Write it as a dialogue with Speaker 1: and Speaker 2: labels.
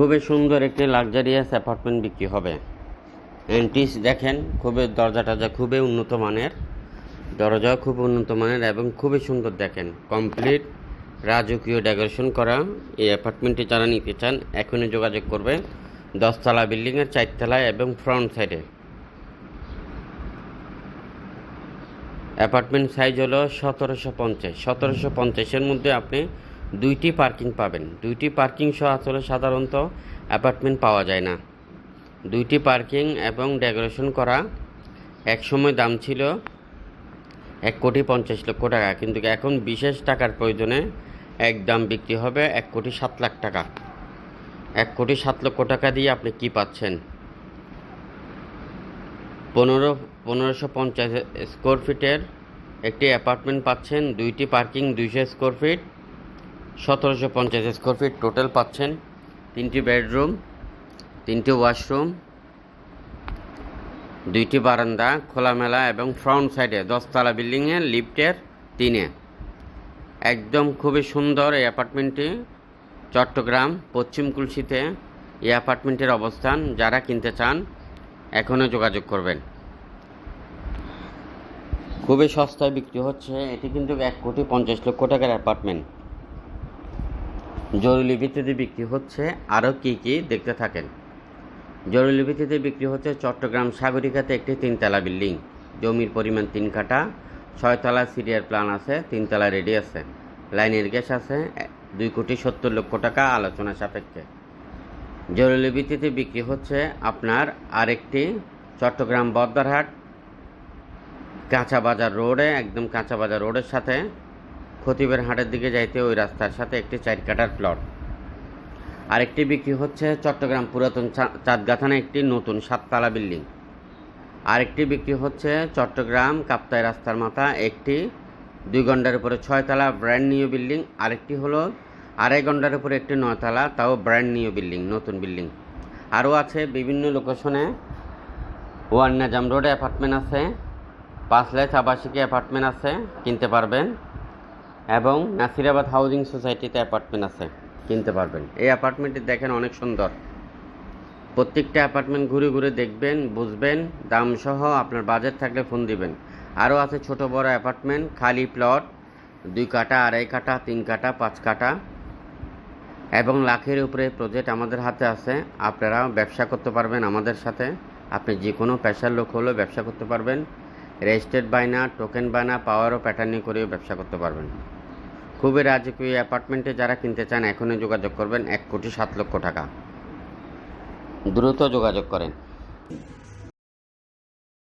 Speaker 1: খুবই সুন্দর একটি লাক্সারিয়াস অ্যাপার্টমেন্ট বিক্রি হবে। এন্ট্রিস দেখেন, খুবই দরজা টরজা খুবই উন্নত মানের, দরজাও খুব উন্নত মানের এবং খুবই সুন্দর দেখেন। কমপ্লিট রাজকীয় ডেকোরেশন করা এই অ্যাপার্টমেন্টটি যারা নিতে চান, এখনই যোগাযোগ করবে। দশতলা বিল্ডিংয়ের চারতলায় এবং ফ্রন্ট সাইডে অ্যাপার্টমেন্ট সাইজ হলো সতেরোশো পঞ্চাশ। সতেরোশো পঞ্চাশের মধ্যে আপনি দুইটি পার্কিং পাবেন। দুইটি পার্কিং সহ আসলে সাধারণত অ্যাপার্টমেন্ট পাওয়া যায় না। দুইটি পার্কিং এবং ডেকোরেশন করা একসময় দাম ছিল এক কোটি পঞ্চাশ লক্ষ টাকা, কিন্তু এখন বিশেষ টাকার প্রয়োজনে এক দাম বিক্রি হবে এক কোটি সাত লাখ টাকা। এক কোটি সাত লক্ষ টাকা দিয়ে আপনি কি পাচ্ছেন? পনেরো, পনেরোশো পঞ্চাশ স্কোয়ার ফিটের একটি অ্যাপার্টমেন্ট পাচ্ছেন, দুইটি পার্কিং দুইশো স্কোয়ার ফিট। সতেরোশো পঞ্চাশ স্কোয়ার ফিট টোটাল পাচ্ছেন। তিনটি বেডরুম তিনটি ওয়াশরুম দুইটি বারান্দা খোলামেলা এবং ফ্রন্ট সাইডে দশতলা বিল্ডিংয়ে লিফটের তিনে একদম খুবই সুন্দর এই অ্যাপার্টমেন্টটি চট্টগ্রাম, পশ্চিম কুলসিতে এই অ্যাপার্টমেন্টের অবস্থান। যারা কিনতে চান, এখনও যোগাযোগ করবেন। খুবই সস্তায় বিক্রি হচ্ছে। এটি কিন্তু এক কোটি পঞ্চাশ লক্ষ টাকার অ্যাপার্টমেন্ট জরুরি ভিত্তিতে বিক্রি হচ্ছে আরও কী কী দেখতে থাকেন। জরুরি ভিত্তিতে বিক্রি হচ্ছে চট্টগ্রাম সাগরিকাতে একটি তিনতলা বিল্ডিং। জমির পরিমাণ তিন কাঠা, ছয়তলা সিরিয়ার প্ল্যান আছে, তিনতলা রেডি আছে। লাইনের গ্যাস আছে, দুই কোটি সত্তর লক্ষ টাকা আলোচনা সাপেক্ষে। জরুরি ভিত্তিতে বিক্রি হচ্ছে আপনার আরেকটি চট্টগ্রাম বদ্দারহাট কাঁচা বাজার রোডে, একদম কাঁচা বাজার রোডের সাথে খতিবের হাটের দিকে যাইতে ওই রাস্তার সাথে একটি চার কাটার প্লট আরেকটি বিক্রি হচ্ছে চট্টগ্রাম পুরাতন চাঁদগাথানে একটি নতুন সাততলা বিল্ডিং। আরেকটি বিক্রি হচ্ছে চট্টগ্রাম কাপ্তাই রাস্তার মাথা একটি, দুই ঘণ্টার উপরে ছয়তলা ব্র্যান্ড নিউ বিল্ডিং আরেকটি হলো আড়াই ঘণ্টার উপরে একটি নয়তলা, তাও ব্র্যান্ড নিউ বিল্ডিং নতুন বিল্ডিং আরও আছে বিভিন্ন লোকেশনে ওয়ান নাজাম রোডে অ্যাপার্টমেন্ট আছে পাঁচলাইশ আবাসিকে অ্যাপার্টমেন্ট আছে, কিনতে পারবেন। এবং নাসিরাবাদ হাউজিং সোসাইটিতে অ্যাপার্টমেন্ট আছে, কিনতে পারবেন। এই অ্যাপার্টমেন্টটি দেখেন অনেক সুন্দর। প্রত্যেকটা অ্যাপার্টমেন্ট ঘুরে ঘুরে দেখবেন, বুঝবেন দাম সহ আপনার বাজেট থাকলে ফোন দিবেন। আরও আছে ছোট বড় অ্যাপার্টমেন্ট খালি প্লট দুই কাটা, আড়াই কাটা, তিন কাটা, পাঁচ কাটা। এবং লাখের উপরে প্রজেক্ট আমাদের হাতে আছে। আপনারা ব্যবসা করতে পারবেন আমাদের সাথে। আপনি যে কোনো পেশার লোক হলেও ব্যবসা করতে পারবেন। রেজিস্টার্ড বায়না টোকেন বায়না পাওয়ার ও প্যাটার্নি করেও ব্যবসা করতে পারবেন। খুবই রাজকীয় অ্যাপার্টমেন্টে যারা কিনতে চান, এখনই যোগাযোগ করবেন এক কোটি সাত লক্ষ টাকা। দ্রুত যোগাযোগ করেন।